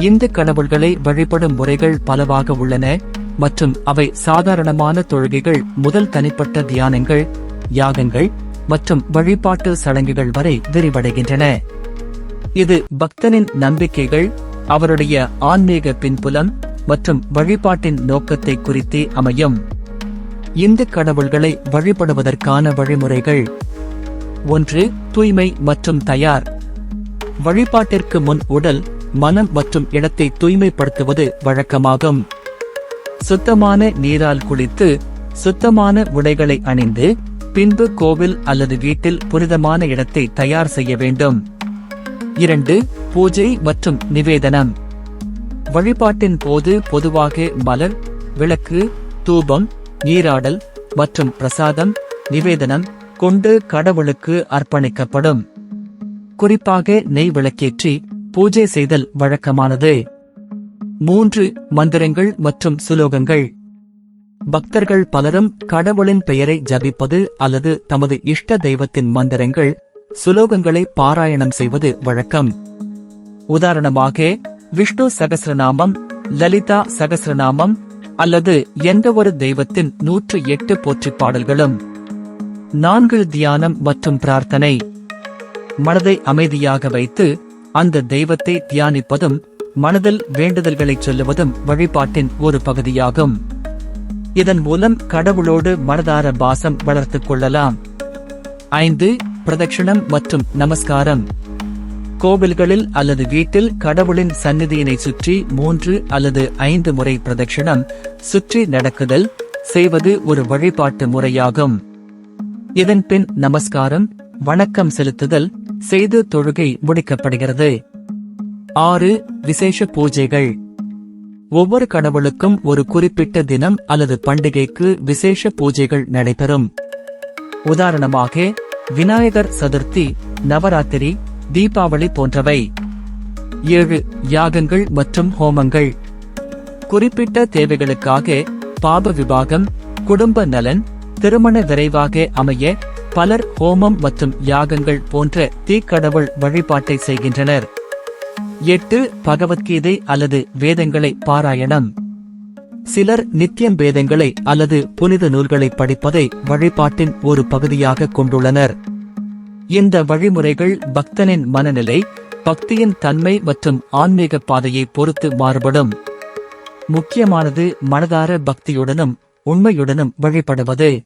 இந்து கடவுள்களை வழிபடும் முறைகள் பலவாக உள்ளன மற்றும் அவை சாதாரணமான தொழுகைகள் முதல் தனிப்பட்ட தியானங்கள் யாகங்கள் மற்றும் வழிபாட்டு சடங்குகள் வரை விரிவடைகின்றன. இது பக்தனின் நம்பிக்கைகள் அவருடைய ஆன்மீக பின்புலம் மற்றும் வழிபாட்டின் நோக்கத்தை குறித்தே அமையும். இந்து கடவுள்களை வழிபடுவதற்கான வழிமுறைகள். ஒன்று தூய்மை மற்றும் தயார். வழிபாட்டிற்கு முன் உடல் மனம் மற்றும் இடத்தை தூய்மைப்படுத்துவது வழக்கமாகும். சுத்தமான நீரால் குளித்து சுத்தமான உடைகளை அணிந்து பின்பு கோவில் அல்லது வீட்டில் புனிதமான இடத்தை தயார் செய்ய வேண்டும். இரண்டு பூஜை மற்றும் நிவேதனம். வழிபாட்டின் போது பொதுவாக மலர் விளக்கு தூபம் நீராடல் மற்றும் பிரசாதம் நிவேதனம் கொண்டு கடவுளுக்கு அர்ப்பணிக்கப்படும். குறிப்பாக நெய் விளக்கேற்றி பூஜை செய்தல் வழக்கமானது. மூன்று மந்திரங்கள் மற்றும் சுலோகங்கள். பக்தர்கள் பலரும் கடவுளின் பெயரை ஜபிப்பது அல்லது தமது இஷ்ட தெய்வத்தின் மந்திரங்கள் சுலோகங்களை பாராயணம் செய்வது வழக்கம். உதாரணமாக விஷ்ணு சகஸ்ரநாமம் லலிதா சகசிரநாமம் அல்லது எந்த ஒரு தெய்வத்தின் நூற்று எட்டு போற்றி பாடல்களும் நான்கு தியானம் மற்றும் பிரார்த்தனை. மனதை அமைதியாக வைத்து அந்த தெய்வத்தை தியானிப்பதும் மனதில் வேண்டுதல்களை சொல்லுவதும் வழிபாட்டின் ஒரு பகுதியாகும். இதன் மூலம் கடவுளோடு மனதார பாசம் வளர்த்துக் கொள்ளலாம். ஐந்து பிரதட்சிணம் மற்றும் நமஸ்காரம். கோவில்களில் அல்லது வீட்டில் கடவுளின் சந்நிதியினை சுற்றி மூன்று அல்லது ஐந்து முறை பிரதட்சிணம் சுற்றி நடக்குதல் செய்வது ஒரு வழிபாட்டு முறையாகும். இதன் பின் நமஸ்காரம் வணக்கம் செலுத்துதல் செய்து தொழுகை முடிக்கப்படுகிறது. ஆறு விசேஷ பூஜைகள். ஒவ்வொரு கடவுளுக்கும் ஒரு குறிப்பிட்ட தினம் அல்லது பண்டிகைக்கு விசேஷ பூஜைகள் நடைபெறும். உதாரணமாக விநாயகர் சதுர்த்தி நவராத்திரி தீபாவளி போன்றவை. ஏழு யாகங்கள் மற்றும் ஹோமங்கள். குறிப்பிட்ட தேவைகளுக்காக பாப விபாகம் குடும்ப நலன் திருமண விரைவாக அமைய பலர் ஹோமம் மற்றும் யாகங்கள் போன்ற தீக்கடவுள் வழிபாட்டை செய்கின்றனர். எட்டு பகவத்கீதை அல்லது வேதங்களை பாராயணம். சிலர் நித்தியம் வேதங்களை அல்லது புனித நூல்களை படிப்பதை வழிபாட்டின் ஒரு பகுதியாக கொண்டுள்ளனர். இந்த வழிமுறைகள் பக்தனின் மனநிலை பக்தியின் தன்மை மற்றும் ஆன்மீக பாதையை பொறுத்து மாறுபடும். முக்கியமானது மனதார பக்தியுடனும் உண்மையுடனும் வழிபடுவது.